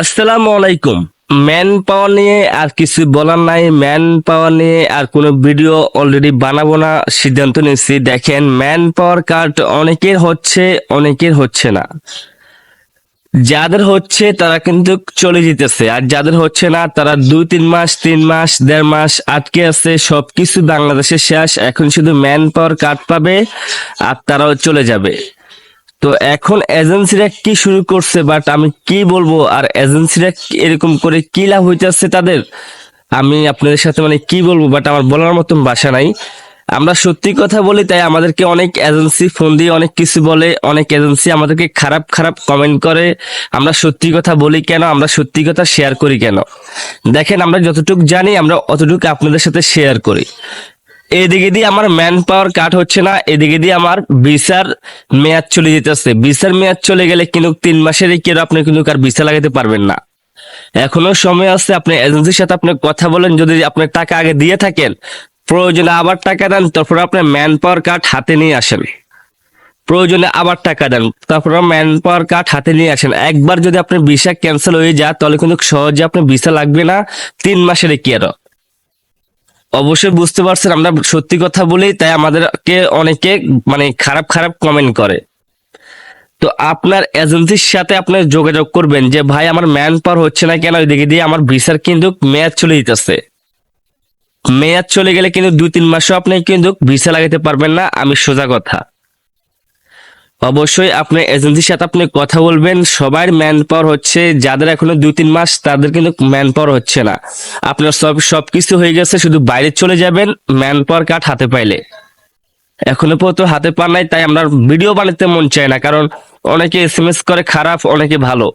আসসালামু আলাইকুম। Man power নিয়ে আর কিছু বলার নাই। ম্যান পাওয়ার নিয়ে আর কোনো ভিডিও অলরেডি বানাবো না, সিদ্ধান্ত নিয়েছি। দেখেন, ম্যান পাওয়ার কার্ড অনেকের হচ্ছে অনেকের হচ্ছে না। যাদের হচ্ছে, তারা কিন্তু চলে যেতেছে। আর যাদের হচ্ছে না, তারা দুই, তিন মাস তিন মাস, দেড় মাস আটকে আছে। সবকিছু বাংলাদেশে শেষ। এখন শুধু ম্যান পাওয়ার কার্ড পাবে আর তারাও চলে যাবে। তো এখন এজেন্সিরা কি শুরু করছে বাট আমি কি বলব? আর এজেন্সিরা এরকম করে কি লাভ হইতেছে তাদের? আমি আপনাদের সাথে মানে কি বলব? বাট আমার বলার মতন বাসা নাই। আমরা সত্যি কথা বলি, তাই আমাদেরকে অনেক এজেন্সি ফোন দিয়ে অনেক কিছু বলে, অনেক এজেন্সি আমাদেরকে খারাপ খারাপ কমেন্ট করে। আমরা সত্যি কথা বলি কেন? আমরা সত্যি কথা শেয়ার করি কেন? দেখেন, আমরা যতটুকু জানি, আমরা অতটুকু আপনাদের সাথে শেয়ার করি। এদিকে দিয়ে আমার ম্যান পাওয়ার কাট হচ্ছে না, এদিকে দিয়ে আমার ভিসার মেয়াদ চলে যেতেছে। ভিসার মেয়াদ চলে গেলে কিন্তু তিন মাসের কেউ আপনি কিন্তু আর ভিসা লাগাতে পারবেন না। এখনও সময় আছে, আপনি এজেন্সির সাথে আপনি কথা বলেন, যদি আপনি টাকা আগে দিয়ে থাকেন, প্রয়োজনে আবার টাকা দেন, তারপর আপনি ম্যান পাওয়ার কার্ড হাতে নিয়ে আসেন। প্রয়োজনে আবার টাকা দেন, তারপর ম্যান পাওয়ার কার্ড হাতে নিয়ে আসেন। একবার যদি আপনি ভিসা ক্যান্সেল হয়ে যায়, তাহলে কিন্তু সহজে আপনার ভিসা লাগবে না, তিন মাসের কি আরও অবশ্যই বুঝতে পারছেন, আমরা সত্যি কথা বলি, তাই আমাদেরকে অনেকে মানে খারাপ খারাপ কমেন্ট করে। তো আপনার এজেন্সির সাথে আপনি যোগাযোগ করবেন যে, ভাই, আমার ম্যান পাওয়ার হচ্ছে না কেন? ওইদিকে দিয়ে আমার ভিসার কিন্তু মেয়াদ চলে যেতেছে। মেয়াদ চলে গেলে কিন্তু দুই, তিন মাসও আপনি কিন্তু ভিসা লাগাতে পারবেন না, আমি সোজা কথা। অবশ্যই আপনি এজেন্সির সাথে আপনি কথা বলবেন। সবার ম্যান পাওয়ার হচ্ছে, যাদের এখনও দুই তিন মাস, তাদের কিন্তু ম্যান পাওয়ার হচ্ছে না। আপনার সব সব কিছু হয়ে গেছে, শুধু বাইরে চলে যাবেন ম্যান পাওয়ার কার্ড হাতে পাইলে। এখনও পর্যন্ত হাতে পান নাই, তাই আমরা ভিডিও বানাতে মন চায় না, কারণ অনেকে এস করে খারাপ, অনেকে ভালো।